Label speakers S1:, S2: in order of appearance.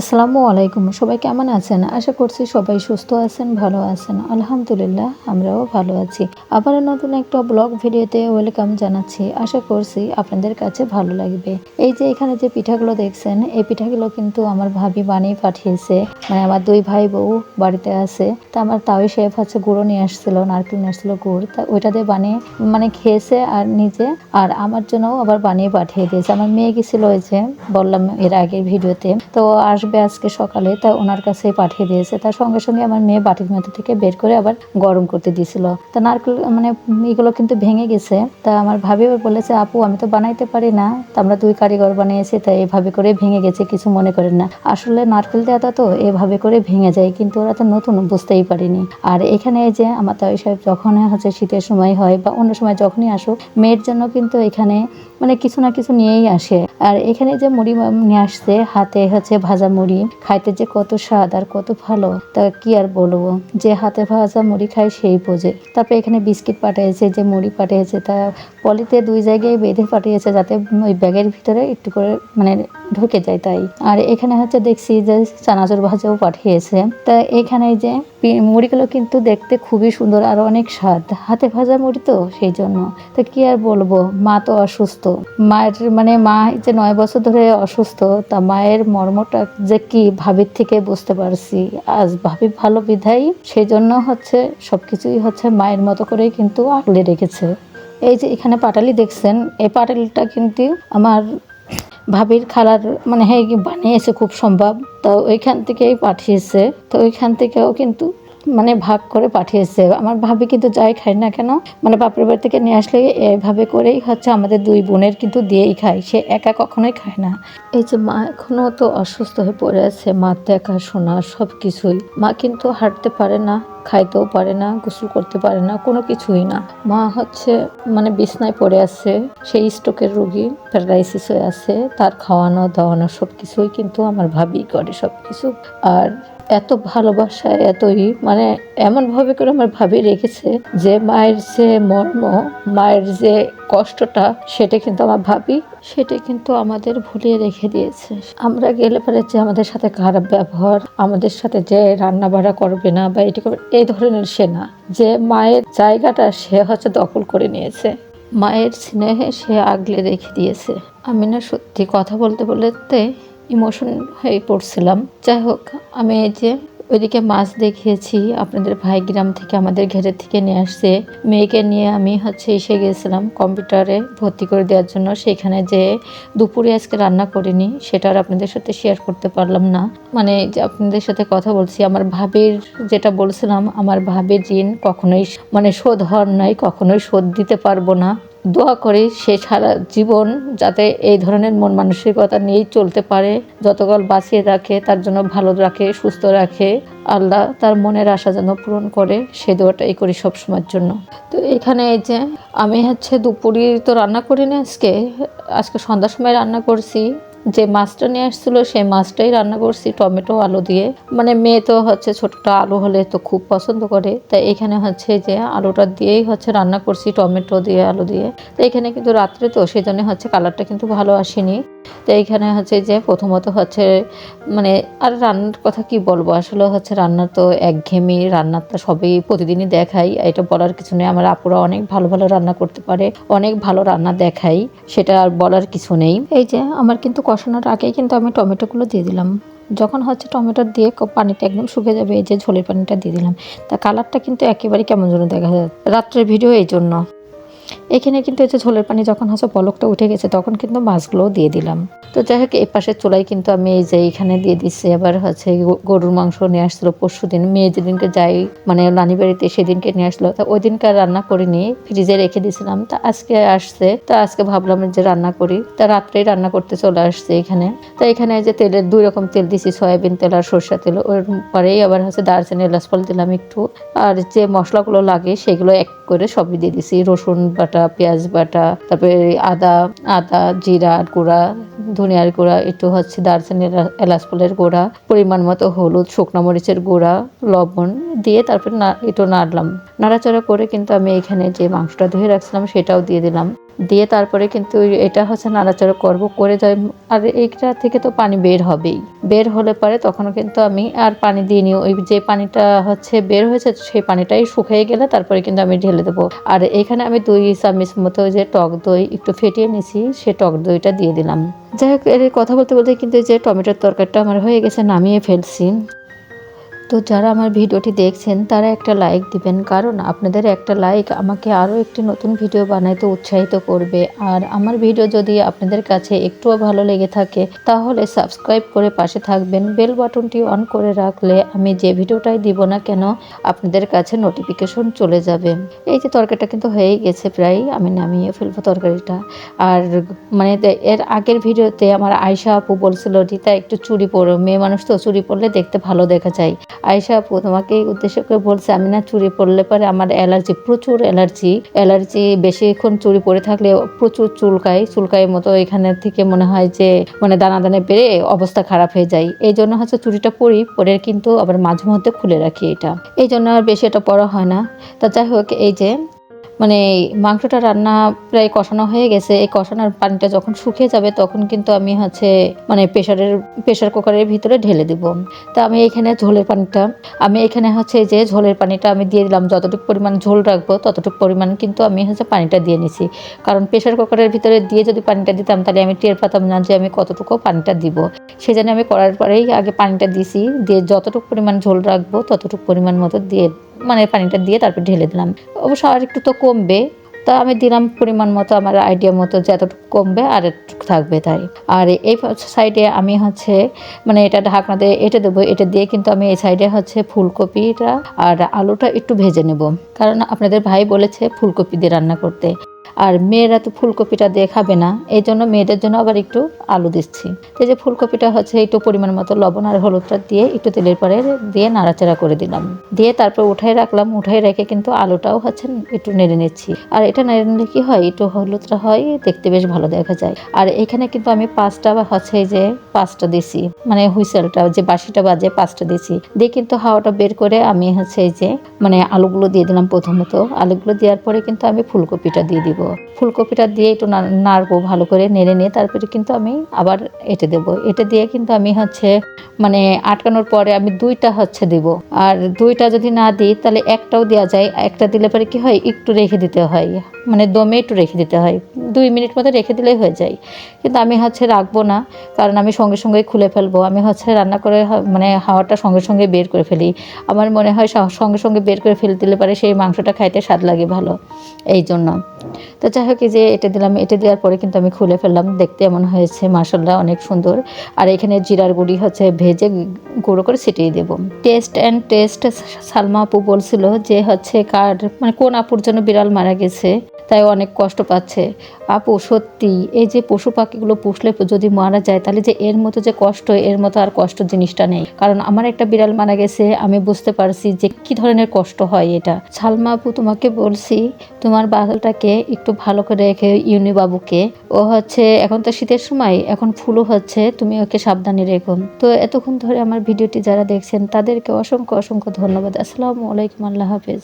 S1: আসসালামু আলাইকুম, সবাই কেমন আছেন? আশা করছি সবাই সুস্থ আছেন, ভালো আছেন। আলহামদুলিল্লাহ, আমরাও ভালো আছি। আবার নতুন একটা ব্লগ ভিডিওতে ওয়েলকাম জানাচ্ছি। আশা করছি আপনাদের কাছে ভালো লাগবে। এই যে এখানে যে পিঠাগুলো দেখছেন, এই পিঠাগুলো কিন্তু আমার ভাবি বানিয়ে পাঠিয়েছে। মানে আমার দুই ভাই বউ বাড়িতে আছে। তা আমার তাওই শেফ হচ্ছে গুঁড়ো নিয়ে আসছিল, নারকেল নিয়ে আসছিল গুড়। তা ওইটা দিয়ে বানিয়ে মানে খেয়েছে আর নিজে। আর আমার জন্যও আবার বানিয়ে পাঠিয়ে দিয়েছে। আমার মেয়ে গেছিল ওই যে, বললাম এর আগের ভিডিওতে। তো আসবে আজকে সকালে, তা ওনার কাছেই পাঠিয়ে দিয়েছে। তার সঙ্গে সঙ্গে আমার মেয়ে বাটির মধ্যে থেকে বের করে আবার গরম করতে দিয়েছিল। তা নারকেল মানে এগুলো কিন্তু ভেঙে গেছে। তা আমার ভাবি বলেছে, আপু, আমি তো বানাইতে পারি না। তা আমরা দুই কারিগর বানিয়েছি তাই এভাবে করে ভেঙে গেছে, কিছু মনে করেন না। আসলে নারকেল দেওয়াটা তো এভাবে করে ভেঙে যায়, কিন্তু ওরা তো নতুন, বুঝতেই পারিনি। আর এখানে যে আমার তাই সাহেব, যখন হচ্ছে শীতের সময় হয় বা অন্য সময় যখনই আসুক, মেয়ের জন্য কিন্তু এখানে মানে কিছু না কিছু নিয়েই আসে। আর এখানে যে মুড়ি নিয়ে আসছে, হাতে হচ্ছে ভাজা মুড়ি। খাইতে যে কত স্বাদ আর কত ভালো, তা কি আর বলব? যে হাতে ভাজা মুড়ি খায় সেই বোঝে। তারপরে এখানে বিস্কিট পাঠিয়েছে, যে মুড়ি পাঠিয়েছে, তা পলিতে দুই জায়গায় বেঁধে পাঠিয়েছে যাতে ওই ব্যাগের ভিতরে একটু করে মানে ঢুকে যায় তাই। আর এখানে হচ্ছে দেখছি যে চানাচুর ভাজাও পাঠিয়েছে। তা এখানে যে মুড়িগুলো কিন্তু দেখতে খুবই সুন্দর আর অনেক স্বাদ। হাতে ভাজা মুড়ি তো সেই জন্য। তা কি আর বলব? মা তো অসুস্থ। মায়ের মানে মা যে নয় বছর ধরে অসুস্থ, তা মায়ের মর্মটা যে কি ভাবির থেকে বুঝতে পারছি। আজ ভাবি ভালো বিধাই সেই জন্য হচ্ছে সবকিছুই হচ্ছে মায়ের মতো করেই কিন্তু আগলে রেখেছে। এই যে এখানে পাটালি দেখছেন, এই পাটালিটা কিন্তু আমার ভাবির খালার মানে হ্যাঁ বানিয়েছে খুব সম্ভব। তো ওইখান থেকেই পাঠিয়েছে। তো ওইখান থেকেও কিন্তু মানে ভাগ করে পাঠিয়েছে। আমার ভাবি কিন্তু যাই খায় না কেন মানে বাপের বাড়ি থেকে নিয়ে আসলে এভাবে করেই হচ্ছে আমাদের দুই বোনের কিন্তু দিয়েই খায়। সে একা কখনোই খায় না। এই যে মা এখনও তো অসুস্থ হয়ে পড়ে আছে, মা দেখাশোনা সব কিছুই মা কিন্তু হাঁটতে পারে না, খাইতেও পারে না, গোসল করতে পারে না, কোনো কিছুই না। মা হচ্ছে মানে বিছনায় পড়ে আছে, সেই স্ট্রোকের রোগী, প্যারালাইসিস হয়ে আছে, তার খাওয়ানো, দাওয়ানো সব কিছুই কিন্তু আমার ভাবি করে সব কিছু আর এত ভালোবাসা, এতই মানে এমনভাবে করে আমার ভাবি রেখেছে যে মায়ের যে মর্ম, মায়ের যে কষ্টটা, সেটা কিন্তু আমার ভাবি, সেটা কিন্তু আমাদের ভুলিয়ে রেখে দিয়েছে। আমরা গেলে পরে যে আমাদের সাথে খারাপ ব্যবহার, আমাদের সাথে যে রান্না বাড়া করবে না বা এটি করবে, এই ধরনের সে না। যে মায়ের জায়গাটা সে হচ্ছে দখল করে নিয়েছে। মায়ের স্নেহে সে আগলে রেখে দিয়েছে। আমি না সত্যি কথা বলতে বলতে ইমোশন হয়ে পড়ছিলাম। যাই হোক, আমি এই যে ওইদিকে মাছ দেখিয়েছি, আপনাদের ভাই গ্রাম থেকে আমাদের ঘেরের থেকে নিয়ে আসছে। মেয়েকে নিয়ে আমি হচ্ছে এসে গেছিলাম কম্পিউটারে ভর্তি করে দেওয়ার জন্য। সেখানে যে দুপুরে আজকে রান্না করিনি, সেটা আর আপনাদের সাথে শেয়ার করতে পারলাম না। মানে আপনাদের সাথে কথা বলছি, আমার ভাবির যেটা বলছিলাম, আমার ভাবির ঋণ কখনোই মানে শোধ হওয়ার নয়, কখনোই শোধ দিতে পারব না। দোয়া করি সে সারা জীবন যাতে এই ধরনের মন মানসিকতা নিয়েই চলতে পারে, যতকাল বাঁচিয়ে রাখে, তার জন্য ভালো রাখে, সুস্থ রাখে। আল্লাহ তার মনের আশা যেন পূরণ করে, সে দোয়াটাই করি সবসময়ের জন্য। তো এখানে এই যে আমি হচ্ছে দুপুরে তো রান্না করিনি আজকে আজকে সন্ধ্যার সময় রান্না করছি। যে মাছটা নিয়ে আসছিল, সেই মাছটাই রান্না করছি টমেটো, আলু দিয়ে। মানে মেয়ে তো হচ্ছে ছোটটা, আলু হলে তো খুব পছন্দ করে। তাই এখানে হচ্ছে যে আলুটা দিয়েই হচ্ছে রান্না করছি, টমেটো দিয়ে, আলু দিয়ে। তো এখানে কিন্তু রাত্রে তো সেই জন্য হচ্ছে কালারটা কিন্তু ভালো আসেনি। তো এইখানে হচ্ছে যে প্রথমত হচ্ছে মানে আর রান্নার কথা কি বলব? আসলে হচ্ছে রান্নার তো একঘেয়েমি রান্নার তো সবই প্রতিদিনই দেখাই। এটা বলার কিছু নেই, আমার আপুরা অনেক ভালো ভালো রান্না করতে পারে, অনেক ভালো রান্না দেখাই, সেটা আর বলার কিছু নেই। এই যে, আমার কিন্তু কষানোর আগেই কিন্তু আমি টমেটোগুলো দিয়ে দিলাম। যখন হচ্ছে টমেটো দিয়ে পানিটা একদম শুকে যাবে, এই যে ঝোলের পানিটা দিয়ে দিলাম। তা কালারটা কিন্তু একেবারে কেমন যেন দেখা যায়। রাত্রের ভিডিও এই জন্য। এখানে কিন্তু এই যে ঝোলের পানি যখন হচ্ছে পলকটা উঠে গেছে, তখন কিন্তু মাছগুলোও দিয়ে দিলাম। তো যাই হোক, এই পাশের চুলাই কিন্তু আমি এই যে এখানে দিয়ে দিচ্ছি আবার হচ্ছে গরুর মাংস নিয়ে আসছিল পরশু দিন মেয়ে যেদিনকে যাই মানে নানি বাড়িতে সেদিনকে নিয়ে আসলো। তা ওই দিনকে রান্না করিনি, ফ্রিজে রেখে দিয়েছিলাম। তা আজকে আসছে। তা আজকে ভাবলাম যে রান্না করি। তা রাত্রেই রান্না করতে চলে আসছে এখানে। তা এখানে যে তেলের দুই রকম তেল দিছি, সয়াবিন তেল আর সরষা তেল। ওর পরেই আবার হচ্ছে দারচিনি, এলাচ ফল দিলাম একটু। আর যে মশলাগুলো লাগে, সেগুলো এক করে সবই দিয়ে দিছি। রসুন, বাটা পেঁয়াজ বাটা, তারপরে আদা আদা, জিরা গুঁড়া, ধনিয়ার গুঁড়া, একটু হচ্ছে দারচিনি এলা- এলাচ ফলের গুঁড়া, পরিমাণ মতো হলুদ, শুকনো মরিচের গুঁড়া, লবণ দিয়ে তারপরে না একটু নাড়লাম। নাড়াচাড়া করে কিন্তু আমি এখানে যে মাংসটা ধুয়ে রাখছিলাম সেটাও দিয়ে দিলাম। দিয়ে তারপরে কিন্তু এটা হচ্ছে নাড়াচাড়া করব, করে যাই। আর এইটা থেকে তো পানি বের হবেই। বের হলে পরে তখন কিন্তু আমি আর পানি দিইনি ওই যে পানিটা হচ্ছে বের হয়েছে, সেই পানিটাই শুকিয়ে গেলে তারপরে কিন্তু আমি ঢেলে দেবো। আর এখানে আমি দুই চামচ মতো যে টক দই একটু ফেটিয়ে নিছি, সে টক দইটা দিয়ে দিলাম। যাই হোক, এর কথা বলতে বলতে কিন্তু যে টমেটোর তরকারিটা আমার হয়ে গেছে, নামিয়ে ফেলছি। তো যারা আমার ভিডিওটি দেখছেন, তারা একটা লাইক দিবেন। কারণ আপনাদের একটা লাইক আমাকে আরও একটি নতুন ভিডিও বানাইতে উৎসাহিত করবে। আর আমার ভিডিও যদি আপনাদের কাছে একটুও ভালো লেগে থাকে, তাহলে সাবস্ক্রাইব করে পাশে থাকবেন। বেল বাটনটি অন করে রাখলে আমি যে ভিডিওটাই দিব না কেন, আপনাদের কাছে নোটিফিকেশন চলে যাবে। এই যে তরকারিটা কিন্তু হয়েই গেছে প্রায়, আমি নামিয়ে ফেলব তরকারিটা। আর মানে এর আগের ভিডিওতে আমার আয়শা আপু বলছিল, রিতা, একটু চুরি পরো। মেয়ে মানুষ তো চুরি পরলে দেখতে ভালো দেখা যায়। আয়শা আপু, তোমাকে উদ্দেশ্য করে বলছে, আমি না চুরি পড়লে পরে আমার অ্যালার্জি, প্রচুর অ্যালার্জি অ্যালার্জি বেশিক্ষণ চুরি পরে থাকলে প্রচুর চুলকায় চুলকায় মতো এখানে থেকে মনে হয় যে মানে দানা দানা বেড়ে অবস্থা খারাপ হয়ে যায়। এই জন্য হচ্ছে চুরিটা পরি পরে কিন্তু আবার মাঝে মধ্যে খুলে রাখি এটা। এই জন্য আর বেশি এটা পড়া হয় না। তা যাই হোক, এই যে মানে মাংসটা রান্না প্রায় কষানো হয়ে গেছে। এই কষানোর পানিটা যখন শুকিয়ে যাবে, তখন কিন্তু আমি হচ্ছে মানে প্রেশারের প্রেশার কুকারের ভিতরে ঢেলে দিব। তা আমি এখানে ঝোলের পানিটা, আমি এখানে হচ্ছে যে ঝোলের পানিটা আমি দিয়ে দিলাম। যতটুকু পরিমাণ ঝোল রাখব, ততটুকু পরিমাণ কিন্তু আমি হচ্ছে পানিটা দিয়ে নিছি। কারণ প্রেশার কুকারের ভিতরে দিয়ে যদি পানিটা দিতাম, তাহলে আমি টের পাতাম না যে আমি কতটুকু পানিটা দিব। সেই জন্য আমি করার পরেই আগে পানিটা দিছি, দিয়ে যতটুকু পরিমাণ ঝোল রাখব, ততটুকু পরিমাণ মতো দিয়ে মানে পানিটা দিয়ে তারপর ঢেলে দিলাম। অবশ্য আর একটু তো কমবে। তা আমি দিলাম পরিমাণ মতো, আমার আইডিয়া মতো যে যতটুকু কমবে আর একটু থাকবে তাই। আর এই সাইডে আমি হচ্ছে মানে এটা ঢাকনা দিয়ে এটা দেবো। এটা দিয়ে কিন্তু আমি এই সাইডে হচ্ছে ফুলকপিটা আর আলুটা একটু ভেজে নেব। কারণ আপনাদের ভাই বলেছে ফুলকপি দিয়ে রান্না করতে। আর মেয়েরা তো ফুলকপিটা দিয়ে খাবে না, এই জন্য মেয়েদের জন্য আবার একটু আলু দিচ্ছি। তো যে ফুলকপিটা হচ্ছে একটু পরিমাণ মতো লবণ আর হলুদটা দিয়ে একটু তেলের পরে দিয়ে নাড়াচাড়া করে দিলাম। দিয়ে তারপর উঠাই রাখলাম উঠাই রেখে কিন্তু আলুটাও হচ্ছে একটু নেড়ে নিচ্ছি। আর এটা নেড়ে নিলে কি হয়, একটু হলুদটা হয়, দেখতে বেশ ভালো দেখা যায়। আর এখানে কিন্তু আমি পাঁচটা হচ্ছে যে পাঁচটা দিছি মানে হুইসেলটা, যে বাসিটা বাজে পাঁচটা দিছি। দিয়ে কিন্তু হাওয়াটা বের করে আমি হচ্ছে যে মানে আলুগুলো দিয়ে দিলাম প্রথমত। আলুগুলো দেওয়ার পরে কিন্তু আমি ফুলকপিটা দিয়ে দিব। ফুলকপিটা দিয়ে একটু নাড়বো ভালো করে, নেড়ে নিয়ে তারপরে কিন্তু আমি আবার এটে দেব। এটা দিয়ে কিন্তু আমি হচ্ছে মানে আটকানোর পরে আমি দুইটা হচ্ছে দিব। আর দুইটা যদি না দিই তাহলে একটাও দেওয়া যায়। একটা দিলে পরে কি হয়? একটু রেখে দিতে হয়। মানে দমে একটু রেখে দিতে হয়। দুই মিনিট মতো রেখে দিলেই হয়ে যায়। কিন্তু আমি হচ্ছে রাখব না, কারণ আমি সঙ্গে সঙ্গে খুলে ফেলব। আমি হচ্ছে রান্না করে মানে হাওয়াটা সঙ্গে সঙ্গে বের করে ফেলি। আমার মনে হয় সঙ্গে সঙ্গে বের করে ফেলে দিলে পারে সেই মাংসটা খাইতে স্বাদ লাগে ভালো। এই জন্য। তো যাই হোক যে এটা দিলাম, এটা দেওয়ার পরে কিন্তু আমি খুলে ফেললাম। দেখতে এমন হয়েছে মাসাল্লাহ অনেক সুন্দর। আর এখানে জিরার গুঁড়ি হচ্ছে ভেজে গুঁড়ো করে ছিটিয়ে দেবো। টেস্ট অ্যান্ড টেস্ট সালমা আপু বলছিল যে হচ্ছে কার মানে কোন আপুর জন্য বিড়াল মারা গেছে, তাই অনেক কষ্ট পাচ্ছে। আপু, সত্যি, এই যে পশু পাখিগুলো পুষলে যদি মারা যায়, তাহলে যে এর মতো যে কষ্ট, এর মতো আর কষ্ট জিনিসটা নেই। কারণ আমার একটা বিড়াল মারা গেছে, আমি বুঝতে পারছি যে কি ধরনের কষ্ট হয় এটা। সালমা আপু, তোমাকে বলছি, তোমার বাগালটাকে একটু ভালো করে রেখে ইউনি বাবুকে ও হচ্ছে, এখন তো শীতের সময়, এখন ফুলও হচ্ছে, তুমি ওকে সাবধানে রেখো। তো এতক্ষণ ধরে আমার ভিডিওটি যারা দেখছেন, তাদেরকে অসংখ্য অসংখ্য ধন্যবাদ। আসসালামু আলাইকুম, আল্লাহ হাফেজ।